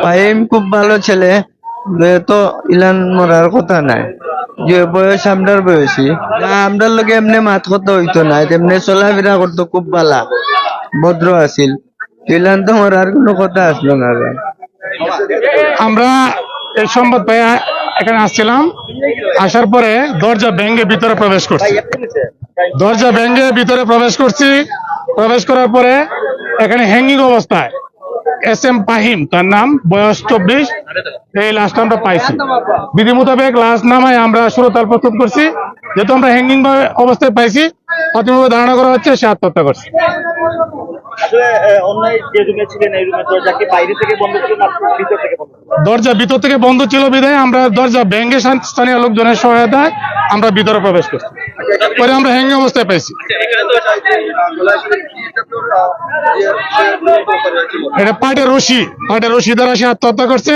ফাহিম খুব ভালো ছেলে তো ইলান মরার কথা নাই। যে বয়স আমরার বয়সী। আমরার লগে এমনি মাত কথা হইতো না, তেমনি চলাফেরা করতো, খুব ভালা ভদ্র আছিল। ইলান তো মরার কোনো কথা আসলো না। আমরা এই সম্বাদ পেয়ে এখানে আসছিলাম। আসার পরে দরজা ভেঙে ভিতরে প্রবেশ করছি। দরজা ভেঙে ভিতরে প্রবেশ করছি। প্রবেশ করার পরে এখানে হ্যাঙ্গিং অবস্থায়। এস এম পাহিম তার নাম বয়স চব্বিশ। এই লাস্ট আমরা পাইছি। বিধি মোতাবেক লাস্ট নামায় আমরা সুরতাল প্রস্তুত করছি। যেহেতু আমরা হ্যাঙ্গিং অবস্থায় পাইছি প্রাথমিকভাবে ধারণা করা হচ্ছে সে আত্মহত্যা করছে। দরজা ভিতর থেকে বন্ধ ছিল? বিধায় আমরা দরজা ভেঙে শান- স্থানীয় লোকজনের সহায়তায় আমরা ভিতরে প্রবেশ করছি। পরে আমরা হ্যাঙ্গিং অবস্থায় পাইছি এটা পাটের রশি পাটের রশি দ্বারা সে আত্মহত্যা করছে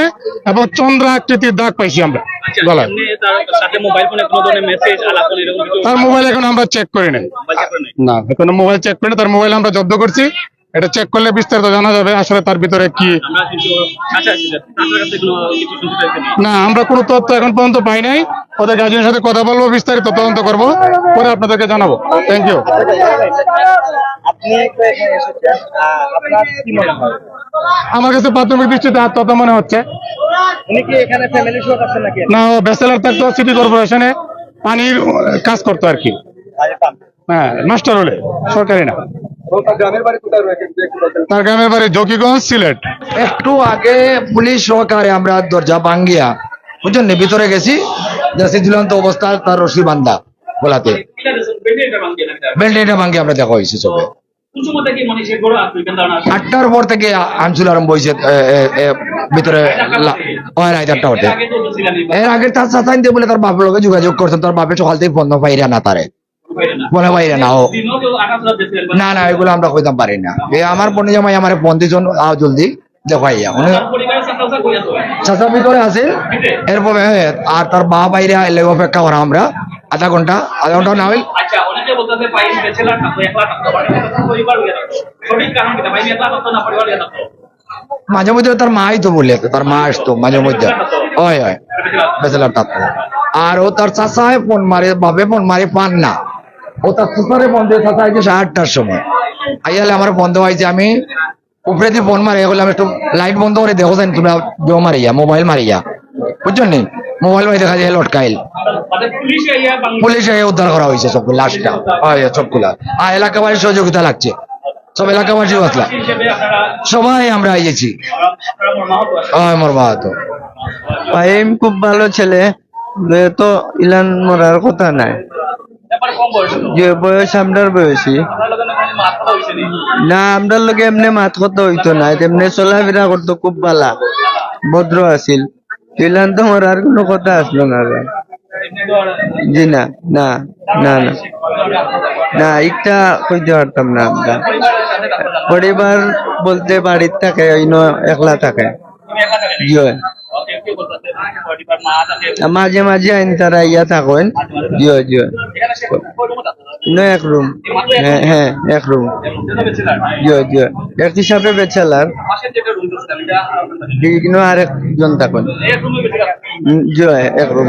এবং চন্দ্র আকৃতির দাগ পাইছি আমরা। গলায়। তার মোবাইল এখন আমরা চেক করি নাই। না এখন মোবাইল চেক করি তার মোবাইল আমরা জব্দ করছি। এটা চেক করলে বিস্তারিত জানা যাবে আসলে তার ভিতরে কি। আচ্ছা আচ্ছা না আমরা কোনো তথ্য এখন পর্যন্ত পাই নাই। ওদের গার্জেনের সাথে কথা বলব বিস্তারিত তদন্ত করব পরে আপনাদেরকে জানাব। থ্যাংক ইউ মনে আমার কাছে প্রাথমিক দৃষ্টিতে আত্মহত্যা মনে হচ্ছে। উনি কি এখানে ফ্যামিলি সহ আছেন নাকি? না ও ব্যাচেলার থাকতো সিটি কর্পোরেশনে পানির কাজ করতো আর কি। হ্যাঁ মাস্টার হলে সরকারি না। তার গ্রামের বাড়ি জকিগঞ্জ সিলেট। একটু আগে পুলিশ সহকারে আমরা দরজা ভাঙ্গিয়া বুঝছেন নি? ভিতরে গেছি দেখছি ঝুলন্ত অবস্থা, তার রশি বান্ধা বলাতে বেল্টেটা ভাঙ্গি আমরা দেখা হয়েছে সবে। আটটার পর থেকে আনছিল আরম্ভ হয়েছে ভিতরে আটটা হতে এর আগে তার চাচাইন দিয়ে বলে তার বাপের লোকে যোগাযোগ করছেন, তার বাপে সকাল থেকে বন্ধ পাইরা না তারে। মনে পাইরা না না না, এগুলো আমরা কইতাম পারি না। আমার পণ্য জামাই আমার ফোন দিয়েছেন আও জলদি। দেখাইয়া উনি চাচা ভিতরে এরপরে আর তার মা বাইরে অপেক্ষা করা আমরা। আধা ঘণ্টা আধা ঘণ্টা না হইল আচ্ছা মাঝে মধ্যে তার মাই তো বলে তার মা আসতো মাঝে মধ্যে। হয় হয়। বেচেলার থাকতো আর ও তার চাচায় ফোন মারে বাবে ফোন মারে পান না। ও তার চাচারে ফোন দিয়ে চাচা আইছে সাড়ে আটটার সময়। আইয়ালে আমার বন্ধ হয়েছে আমি উপরে দিয়ে ফোন মারি বললাম একটু লাইট বন্ধ করে দেখো যান তোমরা দেও মারিয়া মোবাইল মারিয়া। বুঝছেন নি? মোবাইল মারি দেখা যায় লটকাইল। পুলিশ উদ্ধার করা হয়েছে সব লাশটা সবগুলা। আর এলাকাবাসীর সহযোগিতা লাগছে। সব এলাকাবাসীও আসলা হিসেবে সবাই আমরা আইয়েছি। মর্মাহত মোর খুব ভালো ছেলে। তো ইলান মরার কথা নাই। যে বয়স আমরার বয়সী। নি না আমরার লগে এমনি মাত কথা হইতো না তেমনি চলাফেরা করতো খুব ভালা ভদ্র আছিল। ইলান মরার কোনো কথা আসলো না আর জি না না না না। না একটা কইতে পারতাম না আমরা। পরিবার বলতে বাড়ির থাকে অন্য একলা থাকে। মাঝে মাঝে আইন তারা ইয়া থাকেন। জি হয়, ন এক রুম হ্যাঁ হ্যাঁ এক রুম জি হয়, এক হিসাবে বেচালার। পাশের যেটা রুম দিচ্ছিলাম এটা কিন্তু আরেকজন এক রুমে বেশি এক রুম